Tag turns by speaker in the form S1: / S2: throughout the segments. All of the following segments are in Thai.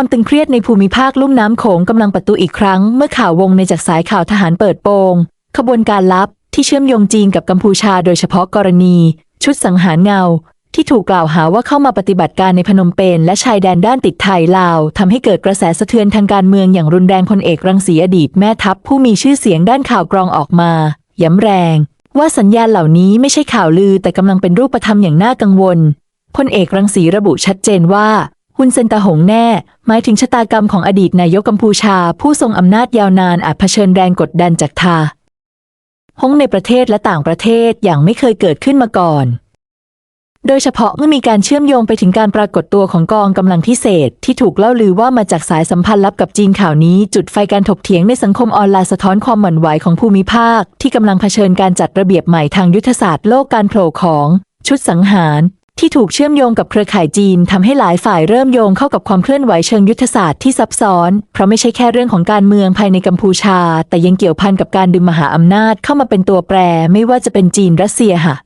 S1: ความตึงเครียดในภูมิภาคลุ่มน้ำโขงกำลังประตูอีกครั้ง เมื่อข่าววงในจากสายข่าวทหารเปิดโปง ขบวนการลับที่เชื่อมโยงจีนกับกัมพูชาโดยเฉพาะกรณี ชุดสังหารเงา ที่ถูกกล่าวหาว่าเข้ามาปฏิบัติการในพนมเปญและชายแดนด้านติดไทยลาวทำให้เกิดกระแสสะเทือนทางการเมืองอย่างรุนแรงพลเอกรังสีอดีตแม่ทัพผู้มีชื่อเสียงด้านข่าวกรองออกมา ย้ำแรง ว่าสัญญาณเหล่านี้ไม่ใช่ข่าวลือแต่กำลังเป็นรูปธรรมอย่างน่ากังวลพลเอกรังสีระบุชัดเจนว่า ฮุนเซนตาหงแน่ หมายถึงชะตากรรมของอดีตนายกกัมพูชา ผู้ทรงอำนาจยาวนานอาจเผชิญแรงกดดันจากทาฮงในประเทศและต่างประเทศอย่างไม่เคยเกิดขึ้นมาก่อน โดยเฉพาะเมื่อมีการเชื่อมโยงไปถึงการปรากฏตัวของกองกำลังพิเศษ ที่ถูกเล่าลือว่ามาจากสายสัมพันธ์ลับกับจีนข่าวนี้จุดไฟการถกเถียงในสังคมออนไลน์สะท้อนความหวั่นไหวของภูมิภาค ที่กำลังเผชิญการจัดระเบียบใหม่ทางยุทธศาสตร์โลกการโผล่ของ ชุดสังหาร ที่ถูกเชื่อมโยงกับเครือข่ายจีนทำให้หลายฝ่ายเริ่มโยงเข้ากับความเคลื่อนไหวเชิงยุทธศาสตร์ที่ซับซ้อน เพราะไม่ใช่แค่เรื่องของการเมืองภายในกัมพูชา แต่ยังเกี่ยวพันกับการดึงมหาอำนาจเข้ามาเป็นตัวแปร ไม่ว่าจะเป็นจีนรัสเซียค่ะ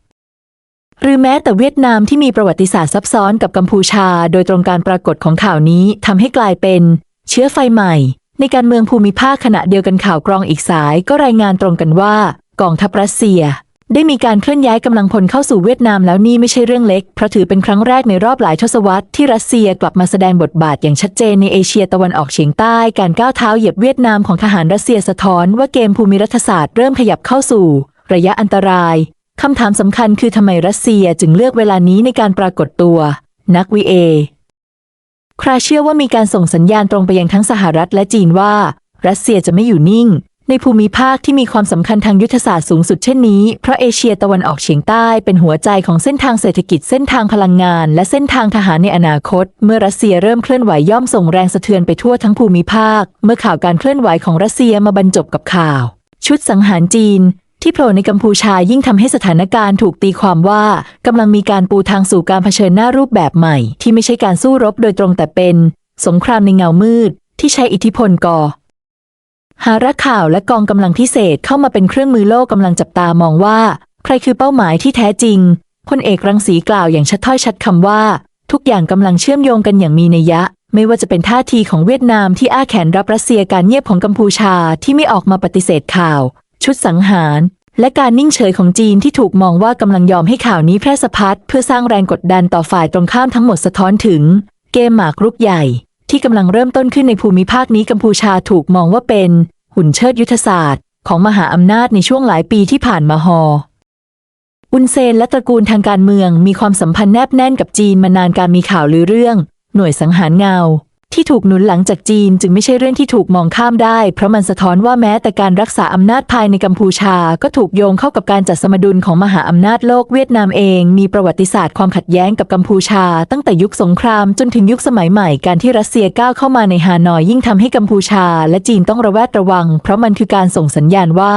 S1: หรือแม้แต่เวียดนามที่มีประวัติศาสตร์ซับซ้อนกับกัมพูชา โดยตรงการปรากฏของข่าวนี้ทำให้กลายเป็น เชื้อไฟใหม่ ในการเมืองภูมิภาคขณะเดียวกันข่าวกรองอีกสายก็รายงานตรงกันว่ากองทัพรัสเซีย ได้มีการเคลื่อนย้ายกำลังพลเข้าสู่เวียดนามแล้วนี่ไม่ใช่เรื่องเล็ก เพราะถือเป็นครั้งแรกในรอบหลายทศวรรษที่รัสเซียกลับมาแสดงบทบาทอย่างชัดเจนในเอเชียตะวันออกเฉียงใต้ การก้าวเท้าเหยียบเวียดนามของทหารรัสเซียสะท้อนว่าเกมภูมิรัฐศาสตร์เริ่มขยับเข้าสู่ ระยะอันตรายคำถามสำคัญคือทำไมรัสเซียจึงเลือกเวลานี้ในการปรากฏตัว นักวิเอคราเชื่อว่ามีการส่งสัญญาณตรงไปยังทั้งสหรัฐและจีนว่า รัสเซียจะไม่อยู่นิ่ง ในภูมิภาคที่มีความสำคัญทางยุทธศาสตร์สูงสุดเช่นนี้ เพราะเอเชียตะวันออกเฉียงใต้เป็นหัวใจของเส้นทางเศรษฐกิจเส้นทางพลังงาน และเส้นทางทหารในอนาคต เมื่อรัสเซียเริ่มเคลื่อนไหวย่อมส่งแรงสะเทือนไปทั่วทั้งภูมิภาค เมื่อข่าวการเคลื่อนไหวของรัสเซียมาบรรจบกับข่าว ชุดสังหารจีน ที่โผล่ในกัมพูชายิ่งทำให้สถานการณ์ถูกตีความว่ากำลังมีการปูทางสู่การเผชิญหน้ารูปแบบใหม่ ที่ไม่ใช่การสู้รบโดยตรงแต่เป็น สงครามในเงามืด ที่ใช้อิทธิพลก่อ หารักข่าวและกองกำลังพิเศษเข้ามาเป็นเครื่องมือโลกกำลังจับตามองว่า ใครคือเป้าหมายที่แท้จริงพลเอกรังสีกล่าวอย่างชัดถ้อยชัดคำว่า ทุกอย่างกำลังเชื่อมโยงกันอย่างมีนัยยะ ไม่ว่าจะเป็นท่าทีของเวียดนามที่อ้าแขนรับรัสเซียการเงียบของกัมพูชาที่ไม่ออกมาปฏิเสธข่าว ชุดสังหาร และการนิ่งเฉยของจีนที่ถูกมองว่ากำลังยอมให้ข่าวนี้แพร่สะพัดเพื่อสร้างแรงกดดันต่อฝ่ายตรงข้ามทั้งหมดสะท้อนถึง เกมหมากรุกใหญ่ ที่กำลังเริ่มต้นขึ้นในภูมิภาคนี้กัมพูชาถูกมองว่าเป็น หุ่นเชิดยุทธศาสตร์ ของมหาอำนาจในช่วงหลายปีที่ผ่านมาฮออุนเซนและตระกูลทางการเมืองมีความสัมพันธ์แนบแน่นกับจีนมานานการมีข่าวลือเรื่อง หน่วยสังหารเงา ที่ถูกหนุนหลังจากจีนจึงไม่ใช่เรื่องที่ถูกมองข้ามได้ เพราะมันสะท้อนว่าแม้แต่การรักษาอำนาจภายในกัมพูชา ก็ถูกโยงเข้ากับการจัดสมดุลของมหาอำนาจโลกเวียดนามเอง มีประวัติศาสตร์ความขัดแย้งกับกัมพูชา ตั้งแต่ยุคสงครามจนถึงยุคสมัยใหม่การที่รัสเซียก้าวเข้ามาในฮานอยยิ่งทำให้กัมพูชา และจีนต้องระแวดระวัง เพราะมันคือการส่งสัญญาณว่า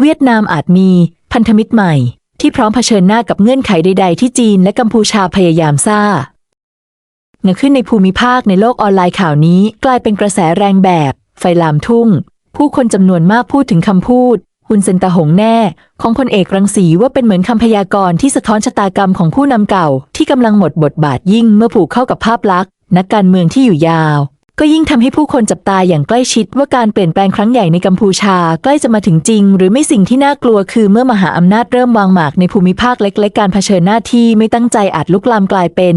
S1: เวียดนามอาจมีพันธมิตรใหม่ ที่พร้อมเผชิญหน้ากับเงื่อนไขใด ๆ ที่จีนและกัมพูชาพยายามสร้าง เงขึ้นในภูมิภาคในโลกออนไลน์ข่าวนี้ กลายเป็นกระแสแรงแบบ ไฟลามทุ่ง ผู้คนจำนวนมากพูดถึงคำพูดหุนเซนตาหงแน่ ของพลเอกรังสีว่าเป็นเหมือนคำพยากรณ์ที่สะท้อนชะตากรรมของผู้นำเก่า ที่กำลังหมดบทบาทยิ่งเมื่อผูกเข้ากับภาพลักษณ์นักการเมืองที่อยู่ยาว ก็ยิ่งทำให้ผู้คนจับตาอย่างใกล้ชิดว่าการเปลี่ยนแปลงครั้งใหญ่ในกัมพูชาใกล้จะมาถึงจริง หรือไม่สิ่งที่น่ากลัวคือเมื่อมหาอำนาจเริ่มวางหมากในภูมิภาคเล็ก ๆ การเผชิญหน้าที่ไม่ตั้งใจอาจลุกลามกลายเป็น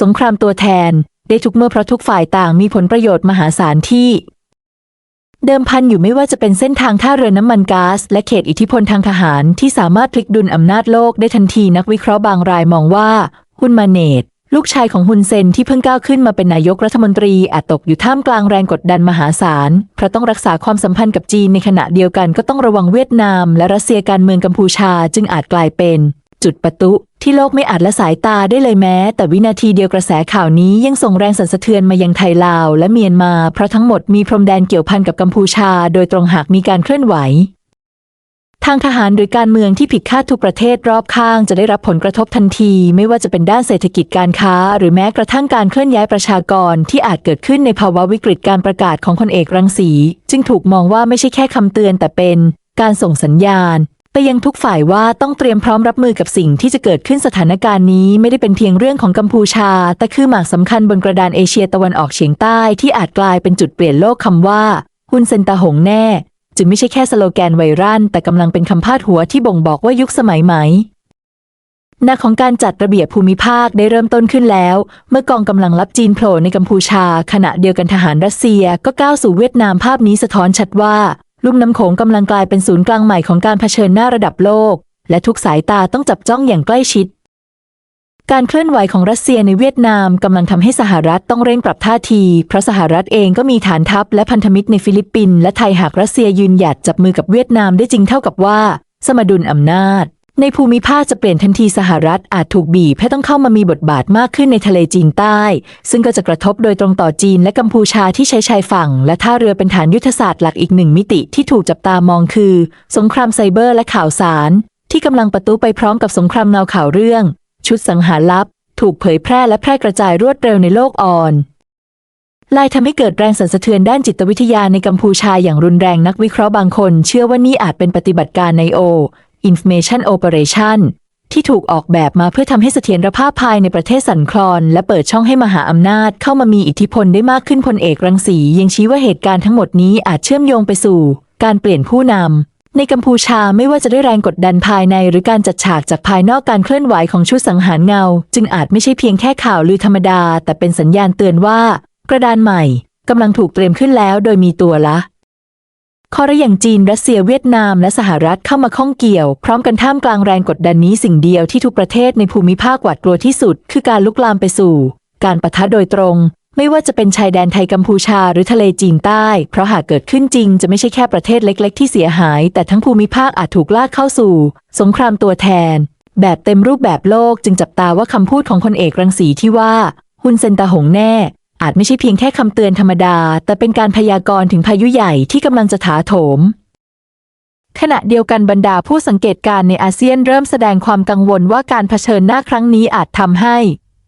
S1: สงครามตัวแทนได้ทุกเมื่อเพราะทุกฝ่ายต่างมีผลประโยชน์มหาศาลที่ เดิมพันอยู่ไม่ว่าจะเป็นเส้นทางท่าเรือน้ำมันก๊าซและเขตอิทธิพลทางทหารที่สามารถพลิกดุลอำนาจโลกได้ทันทีนักวิเคราะห์บางรายมองว่าฮุนมาเนตลูกชายของฮุนเซนที่เพิ่งก้าวขึ้นมาเป็นนายกรัฐมนตรีอาจตกอยู่ท่ามกลางแรงกดดันมหาศาลเพราะต้องรักษาความสัมพันธ์กับจีนในขณะเดียวกันก็ต้องระวังเวียดนาม และรัสเซียการเมืองกัมพูชาจึงอาจกลายเป็น จุดประตุที่โลกไม่อาจละสายตาได้เลยแม้ แต่วินาทีเดียวกระแสข่าวนี้ยังส่งแรงสั่นสะเทือนมายังไทยลาวและเมียนมา เพราะทั้งหมดมีพรมแดนเกี่ยวพันกับกัมพูชา โดยตรงหากมีการเคลื่อนไหว ทางทหารหรือการเมืองที่ผิดคาดทุกประเทศรอบข้างจะได้รับผลกระทบทันที ไม่ว่าจะเป็นด้านเศรษฐกิจการค้า หรือแม้กระทั่งการเคลื่อนย้ายประชากรที่อาจเกิดขึ้นในภาวะวิกฤตการประกาศของพลเอกรังสี จึงถูกมองว่าไม่ใช่แค่คำเตือนแต่เป็น การส่งสัญญาณ ไปยังทุกฝ่ายว่าต้องเตรียมพร้อมรับมือกับสิ่งที่จะเกิดขึ้นสถานการณ์นี้ไม่ได้เป็นเพียงเรื่องของกัมพูชา แต่คือหมากสำคัญบนกระดานเอเชียตะวันออกเฉียงใต้ที่อาจกลายเป็นจุดเปลี่ยนโลกคำว่าฮุนเซนตาหงแน่ จึงไม่ใช่แค่สโลแกนไวรัลแต่กำลังเป็นคำพาดหัวที่บ่งบอกว่ายุคสมัยใหม่หน้าของการจัดระเบียบภูมิภาคได้เริ่มต้นขึ้นแล้ว เมื่อกองกำลังลับจีนโผล่ในกัมพูชา ขณะเดียวกันทหารรัสเซียก็ก้าวสู่เวียดนามภาพนี้สะท้อนชัดว่า ลุ่มน้ำโขงกำลังกลายเป็นศูนย์กลางใหม่ของการเผชิญหน้าระดับโลก และทุกสายตาต้องจับจ้องอย่างใกล้ชิด การเคลื่อนไหวของรัสเซียในเวียดนามกำลังทำให้สหรัฐต้องเร่งปรับท่าที เพราะสหรัฐเองก็มีฐานทัพและพันธมิตรในฟิลิปปินส์และไทยหากรัสเซียยืนหยัดจับมือกับเวียดนามได้จริงเท่ากับว่า สมดุลอำนาจ ในภูมิภาคจะเปลี่ยนทันทีสหรัฐอาจถูกบีบให้ต้องเข้ามามีบทบาทมากขึ้นในทะเลจีนใต้ ซึ่งก็จะกระทบโดยตรงต่อจีนและกัมพูชาที่ใช้ชายฝั่ง และท่าเรือเป็นฐานยุทธศาสตร์หลักอีกหนึ่งมิติที่ถูกจับตามองคือ สงครามไซเบอร์และข่าวสาร ที่กำลังประตูไปพร้อมกับสงครามเงาข่าวเรื่อง ชุดสังหารลับ ถูกเผยแพร่และแพร่กระจายรวดเร็วในโลกออนไลน์ทำให้เกิดแรงสั่นสะเทือนด้านจิตวิทยาในกัมพูชาอย่างรุนแรงนักวิเคราะห์บางคน เชื่อว่านี่อาจเป็นปฏิบัติการในโอ Information Operation ที่ถูกออกแบบมาเพื่อทำให้เสถียรภาพภายในประเทศสั่นคลอน และเปิดช่องให้มหาอำนาจเข้ามามีอิทธิพลได้มากขึ้นพลเอกรังสียังชี้ว่าเหตุการณ์ทั้งหมดนี้อาจเชื่อมโยงไปสู่ การเปลี่ยนผู้นำในกัมพูชาไม่ว่าจะด้วยแรงกดดันภายในหรือการจัดฉากจากภายนอกการเคลื่อนไหวของชุดสังหารเงา จึงอาจไม่ใช่เพียงแค่ข่าวลือธรรมดา แต่เป็นสัญญาณเตือนว่า กระดานใหม่กำลังถูกเตรียมขึ้นแล้วโดยมีตัวละ ข้อระอย่างจีนรัสเซียเวียดนามและสหรัฐเข้ามาข้องเกี่ยว พร้อมกันท่ามกลางแรงกดดันนี้สิ่งเดียวที่ทุกประเทศในภูมิภาคหวาดกลัวที่สุด คือการลุกลามไปสู่ การปะทะโดยตรง ไม่ว่าจะเป็นชายแดนไทยกัมพูชาหรือทะเลจีนใต้ เพราะหากเกิดขึ้นจริงจะไม่ใช่แค่ประเทศเล็ก ๆ ที่เสียหาย แต่ทั้งภูมิภาคอาจถูกลากเข้าสู่ สงครามตัวแทน แบบเต็มรูปแบบโลกจึงจับตาว่าคำพูดของพลเอกรังสีที่ว่าฮุนเซนตาหงแน่ อาจไม่ใช่เพียงแค่คำเตือนธรรมดา แต่เป็นการพยากรณ์ถึงพายุใหญ่ที่กำลังจะถาโถม ขณะเดียวกันบรรดาผู้สังเกตการณ์ในอาเซียนเริ่มแสดงความกังวลว่าการเผชิญหน้าครั้งนี้อาจทำให้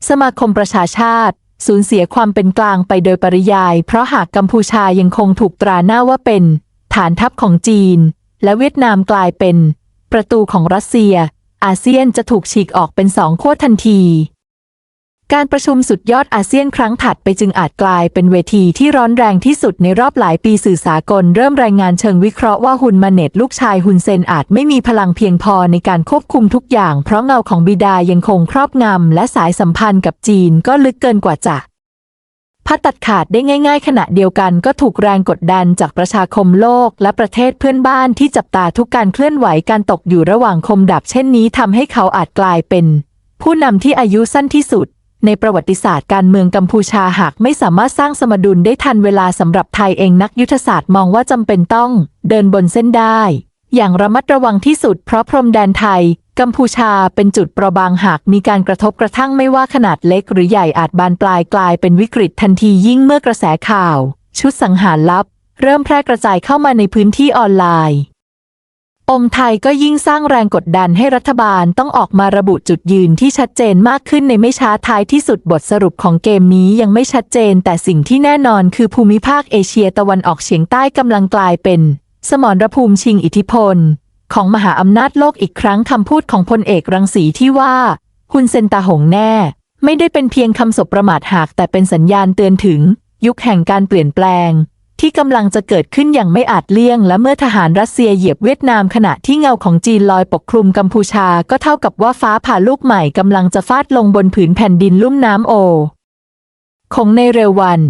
S1: สมาคมประชาชาติสูญเสียความเป็นกลางไปโดยปริยาย เพราะหากกัมพูชายังคงถูกตราหน้าว่าเป็น ฐานทัพของจีน และเวียดนามกลายเป็น ประตูของรัสเซีย อาเซียนจะถูกฉีกออกเป็นสองขั้วทันที การประชุมสุดยอดอาเซียนครั้งถัดไปจึงอาจกลายเป็นเวทีที่ร้อนแรงที่สุดในรอบหลายปีสื่อสากลเริ่มรายงานเชิงวิเคราะห์ว่าฮุนมาเน็ตลูกชายฮุนเซนอาจไม่มีพลังเพียงพอในการควบคุมทุกอย่าง เพราะเงาของบิดายังคงครอบงำและสายสัมพันธ์กับจีนก็ลึกเกินกว่าจะพัดตัดขาดได้ง่าย ๆ ขณะเดียวกันก็ถูกแรงกดดันจากประชาคมโลก และประเทศเพื่อนบ้านที่จับตาทุกการเคลื่อนไหวการตกอยู่ระหว่างคมดับเช่นนี้ทำให้เขาอาจกลายเป็น ผู้นำที่อายุสั้นที่สุด ในประวัติศาสตร์การเมืองกัมพูชาหากไม่สามารถสร้างสมดุลได้ทันเวลาสำหรับไทยเองนักยุทธศาสตร์มองว่าจำเป็นต้อง เดินบนเส้นได้ อย่างระมัดระวังที่สุดเพราะพรมแดนไทย กัมพูชาเป็นจุดเปราะบางหากมีการกระทบกระทั่งไม่ว่าขนาดเล็กหรือใหญ่อาจบานปลายกลายเป็นวิกฤตทันทียิ่งเมื่อกระแสข่าว ชุดสังหารลับ เริ่มแพร่กระจายเข้ามาในพื้นที่ออนไลน์ องค์ไทยก็ยิ่งสร้างแรงกดดันให้รัฐบาลต้องออกมาระบุจุดยืนที่ชัดเจนมากขึ้นในไม่ช้าท้ายที่สุดบทสรุปของเกมนี้ยังไม่ชัดเจน แต่สิ่งที่แน่นอนคือภูมิภาคเอเชียตะวันออกเฉียงใต้กำลังกลายเป็น สมรภูมิชิงอิทธิพล ของมหาอำนาจโลกอีกครั้งคำพูดของพลเอกรังสีที่ว่าฮุนเซนตาหงแน่ ไม่ได้เป็นเพียงคำสบประมาทหากแต่เป็นสัญญาณเตือนถึง ยุคแห่งการเปลี่ยนแปลง ที่กำลังจะเกิดขึ้นอย่างไม่อาจเลี่ยง และเมื่อทหารรัสเซียเหยียบเวียดนามขณะที่เงาของจีนลอยปกคลุมกัมพูชา ก็เท่ากับว่าฟ้าผ่าลูกใหม่กำลังจะฟาดลงบนผืนแผ่นดินลุ่มน้ำโอ คงในเร็ววัน